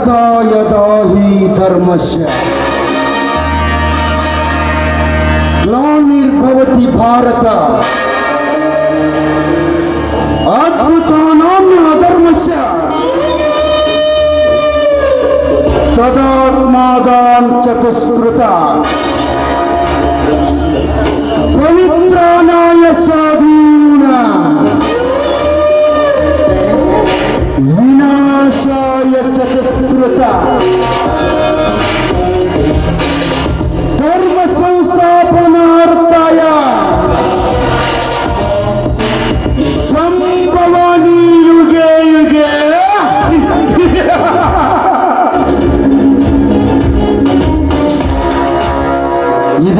यदा यदा हि धर्मस्य। ग्लानिर्भवति भारत। अद्भुतानाम् अधर्मस्य। तदात्मादां चतुष्कृता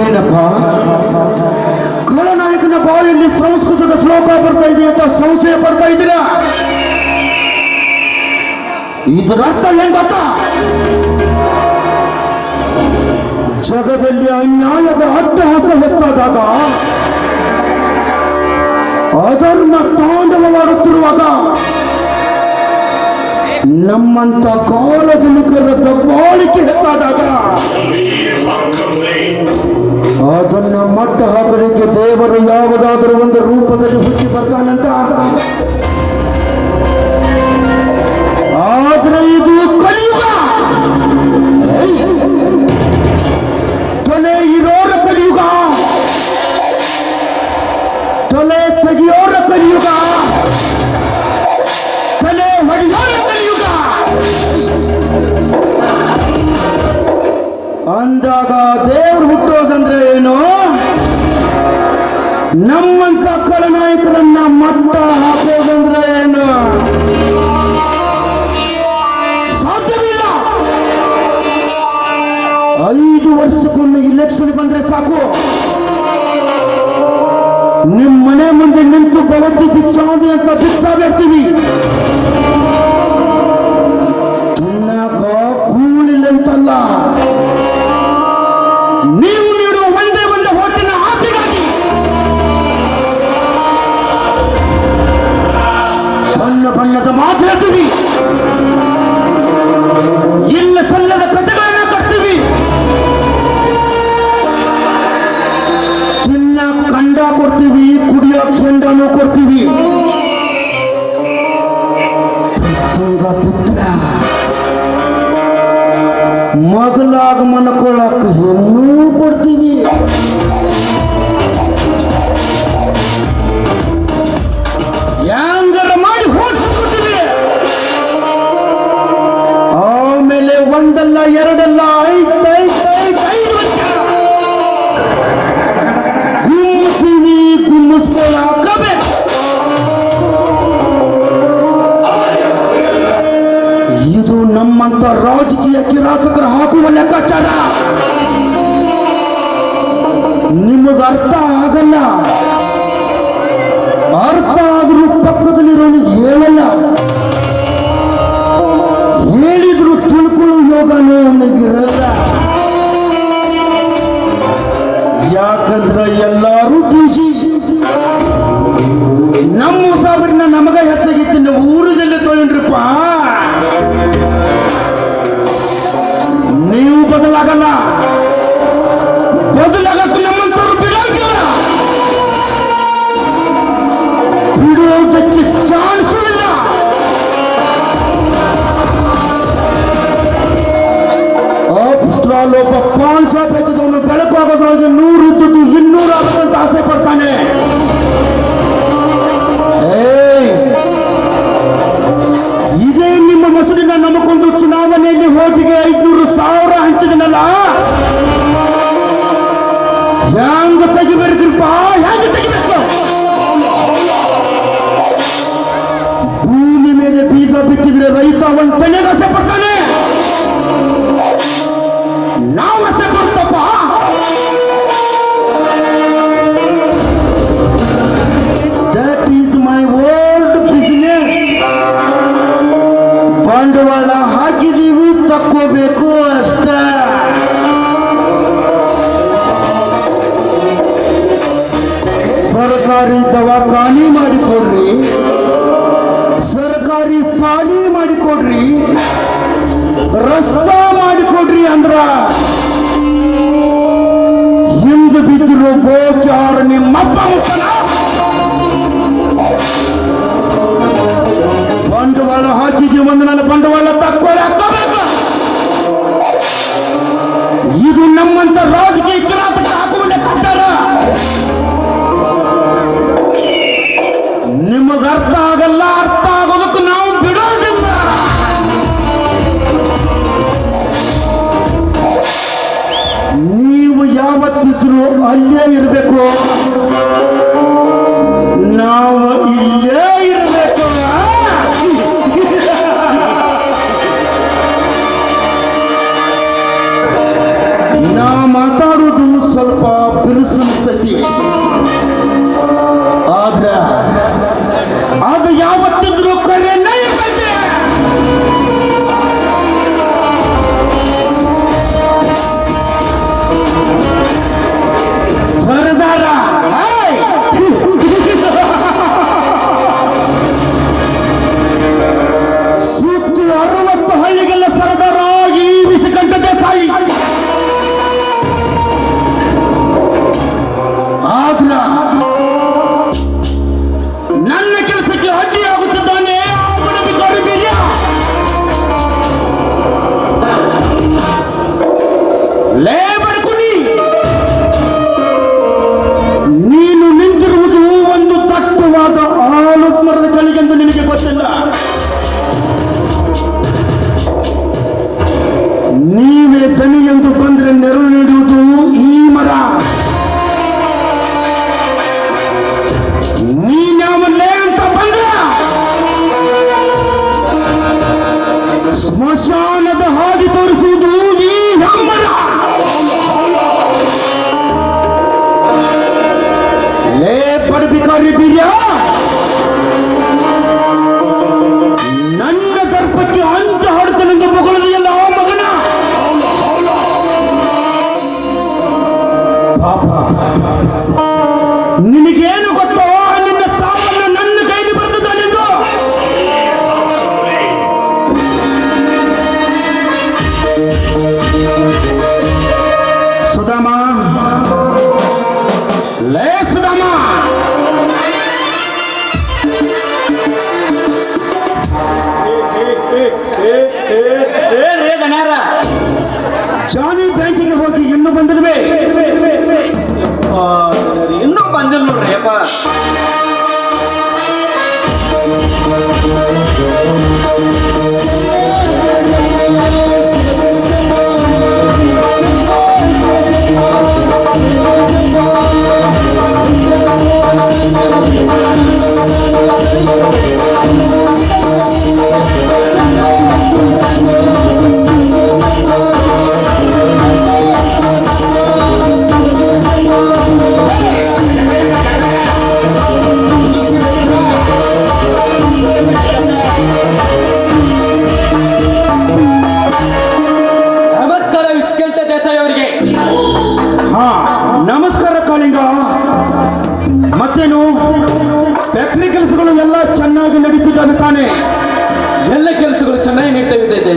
ಇದೇನಪ್ಪ ಖಳನಾಯಕನ ಬಾಯಲ್ಲಿ ಸಂಸ್ಕೃತದ ಶ್ಲೋಕ ಬರ್ತಾ ಇದೆ ಅಂತ ಸಂಶಯ ಪಡ್ತಾ ಇದ್ದೀರಾ? ಇದರ ಅರ್ಥ ಏನ್ ಗೊತ್ತಾ? ಜಗದಲ್ಲಿ ಅನ್ಯಾಯದ ಅಟ್ಟಹಾಸ ಹೆಚ್ಚಾದಾಗ, ಅಧರ್ಮ ತಾಂಡವವಾಡುತ್ತಿರುವಾಗ, ನಮ್ಮಂತ ಕಾಲದಲ್ಲಿ ಕರೆದ ಬಾಳಿಕೆ ಹೆಚ್ಚಾದಾಗ ಅದನ್ನ ಮಟ್ಟ ಹಾಕಲಿಕ್ಕೆ ದೇವರು ಯಾವುದಾದರೂ ಒಂದು ರೂಪದಲ್ಲಿ ಹುಟ್ಟಿ ಬರ್ತಾನಂತ. ಆದ್ರೆ ಇದು ಅಂದಾಗ ದೇವ್ರು ಹುಟ್ಟೋದಂದ್ರೆ ಏನು? ನಮ್ಮಂತ ಕಲನಾಯಕರನ್ನ ಮಟ್ಟ ಹಾಕೋದಂದ್ರೆ ಏನು? ಸಾಧ್ಯವಿಲ್ಲ. ಐದು ವರ್ಷಕ್ಕೊಮ್ಮೆ ಇಲೆಕ್ಷನ್ ಬಂದ್ರೆ ಸಾಕು. ನಿಮ್ಮ ಮನೆ ಮುಂದೆ ನಿಂತು ಭಗವತಿ ಭಿಕ್ಷಾದಿ ಅಂತ ಭಿಕ್ಷಾ ಬೇಡ್ತೀವಿ ಕಿರಾತಕರು ಹಾಕುವ ಲೆಕ್ಕಾಚಾರ ನಿಮಗೆ ಸದಾ ಮಾಡಿಕೊಡ್ರಿ ಅಂದ್ರ. ಹಿಂದ ಬಿದ್ದಿರೋ ಬೋಕಿ ಅವ್ರು ನಿಮ್ಮಪ್ಪ ಬಂಡವಾಳ ಹಾಕಿದ್ವಿ ಒಂದು ನನ್ನ ಬಂಡವಾಳ ತಕ್ಕೊಳ್ಳಿ ಹಾಕೋಬೇಕು ಇದು ನಮ್ಮಂತ ರಾಜಕೀಯ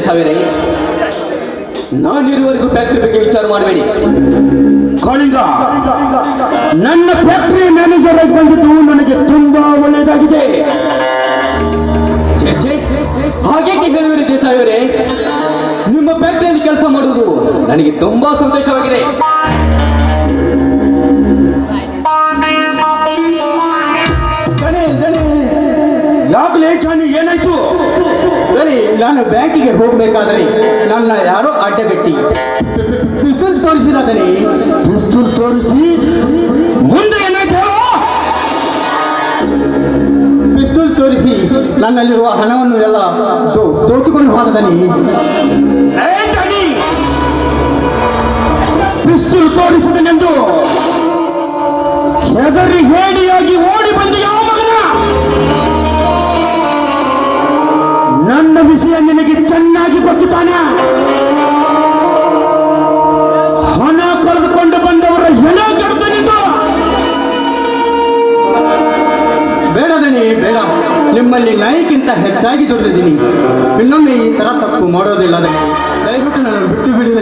ನಡೀತಾ ನಾನು ದೇಸಾಯಿರೇ ಫ್ಯಾಕ್ಟ್ರಿ ಬಗ್ಗೆ ವಿಚಾರ ಮಾಡಬೇಡಿ. ಕಳಿಂಗ ನನ್ನ ಫ್ಯಾಕ್ಟ್ರಿ ಮ್ಯಾನೇಜರ್ ಆಗಿ ಬಂದಿದ್ದು ನನಗೆ ತುಂಬಾ ಒಳ್ಳೆಯದಾಗಿದೆ. ಛೇ, ಛೇ, ಹಾಗೇಕೆ ಹೇಳಿವರಿ ದೇಸಾಯಿ ಅವರೇ ನಿಮ್ಮ ಫ್ಯಾಕ್ಟ್ರಿಯಲ್ಲಿ ಕೆಲಸ ಮಾಡುವುದು ನನಗೆ ತುಂಬಾ ಸಂತೋಷವಾಗಿದೆ. ಯಾಕೆ ಲೇಟ್ ಏನಾಯ್ತು? ಸರಿ ನಾನು ಬ್ಯಾಂಕಿಗೆ ಹೋಗಬೇಕಾದರೆ ನನ್ನ ಯಾರೋ ಅಡ್ಡಗಟ್ಟಿ ಪಿಸ್ತೂಲ್ ತೋರಿಸಿದಾದರೆ. ಪಿಸ್ತೂಲ್ ತೋರಿಸಿ? ಮುಂದೆ? ಪಿಸ್ತೂಲ್ ತೋರಿಸಿ ನನ್ನಲ್ಲಿರುವ ಹಣವನ್ನು ಎಲ್ಲ ತೋತುಕೊಂಡು ದೋಚಿಕೊಂಡು ಜಾನಿ! ಪಿಸ್ತೂಲ್ ತೋರಿಸಿದನೆಂದು ನಿಮಗಿಂತ ಹೆಚ್ಚಾಗಿ ದುಡಿದಿದ್ದೀನಿ. ಇನ್ನೊಮ್ಮೆ ಈ ಥರ ತಪ್ಪು ಮಾಡೋದಿಲ್ಲ ದಯವಿಟ್ಟು ನಾನು ಬಿಟ್ಟು ಬಿಡಿದೆ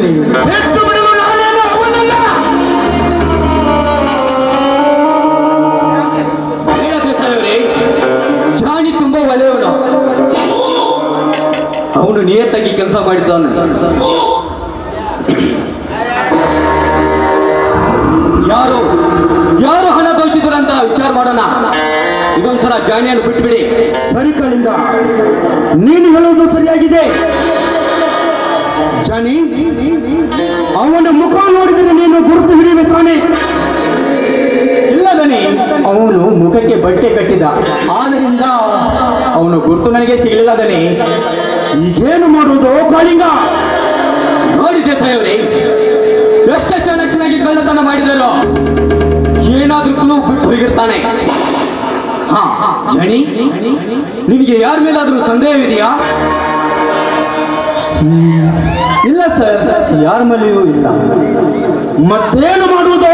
ಜಾಣಿ ತುಂಬ ಒಳ್ಳೆಯವನು. ಅವನು ನಿಯತ್ತಾಗಿ ಕೆಲಸ ಮಾಡಿದ್ದಾನೆ. ಇದೊಂದ್ಸಲ ಜಾಣಿಯನ್ನು ಬಿಟ್ಬಿಡಿ. ಸರಿ ಕಳಿಂಗ ನೀನು ಹೇಳುವುದು ಸರಿಯಾಗಿದೆ. ಜಾನಿ ಅವನ ಮುಖ ನೋಡಿದರೆ ನೀನು ಗುರುತು ಹಿಡಿಯುವೆ ತಾನೆ ಇಲ್ಲದನಿ ಅವನು ಮುಖಕ್ಕೆ ಬಟ್ಟೆ ಕಟ್ಟಿದ. ಆದ್ದರಿಂದ ಅವನು ಗುರುತು ನನಗೆ ಸಿಗಲಿಲ್ಲ ದನಿ ಈಗೇನು ಮಾಡುವುದು ಕಳಿಂಗ? ನೋಡಿದೆ ಸಾಯವ್ರಿ ಎಷ್ಟು ಚೆನ್ನಾಗಿ ಕಳ್ಳತನ ಮಾಡಿದರು ಏನಾದ್ರೂ ಬಿಟ್ಟು ಹೋಗಿರ್ತಾನೆ. ಜಣಿ, ನಿನಗೆ ಯಾರ ಮೇಲಾದ್ರೂ ಸಂದೇಹವಿದೆಯಾ? ಇಲ್ಲ ಸರ್, ಯಾರ ಮೇಲೆಯೂ ಇಲ್ಲ. ಮತ್ತೇನು ಮಾಡುವುದು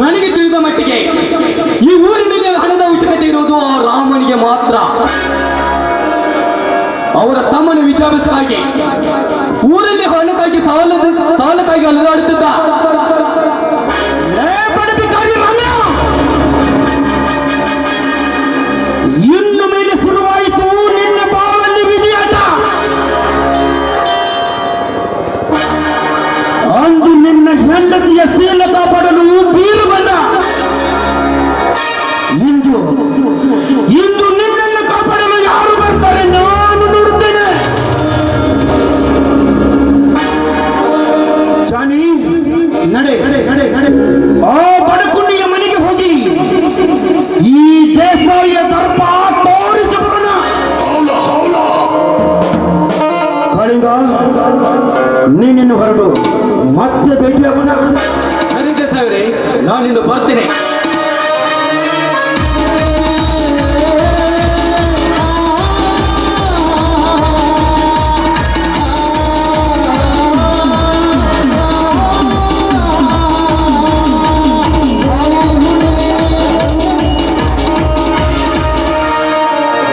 ನನಗೆ ತಿಳಿದ ಮಟ್ಟಿಗೆ ಈ ಊರಿನಲ್ಲಿ ಹಣದ ಅವಶ್ಯಕತೆ ಇರುವುದು ಆ ರಾಮನಿಗೆ ಮಾತ್ರ. ಅವರ ತಮ್ಮನ ವಿದ್ಯಾಭ್ಯಾಸಕ್ಕಾಗಿ ಊರಲ್ಲಿ ಹಣಕ್ಕಾಗಿ ಸಾಲದ ಸಾಲಕ್ಕಾಗಿ ಅಲೆದಾಡುತ್ತಿದ್ದ ಹೆಂಡತಿಯ ಶೀಲ ಕಾಪಾಡಲು ಬೀರು ಬಂದ. ಇಂದು ಇಂದು ನಿನ್ನನ್ನು ಕಾಪಾಡಲು ಯಾರು ಬರ್ತಾರೆ ನಾನು ನೋಡುತ್ತೇನೆ. ಜಾನಿ ನಡೆ. ಆ ಬಡಕುಣ್ಣಿಯ ಮನೆಗೆ ಹೋಗಿ. ಈ ದೇಸಾಯಿಯ ದರ್ಪ ತೋರಿಸಬೋಣ ಕಳಿಂಗ ನೀನಿನ್ನು ಹೊರಡು. ಮತ್ತೆ ಭೇಟಿಯಾಗೋಣ. ಸರಿ ನಾನು ನಾನಿಂದು ಬರ್ತೇನೆ.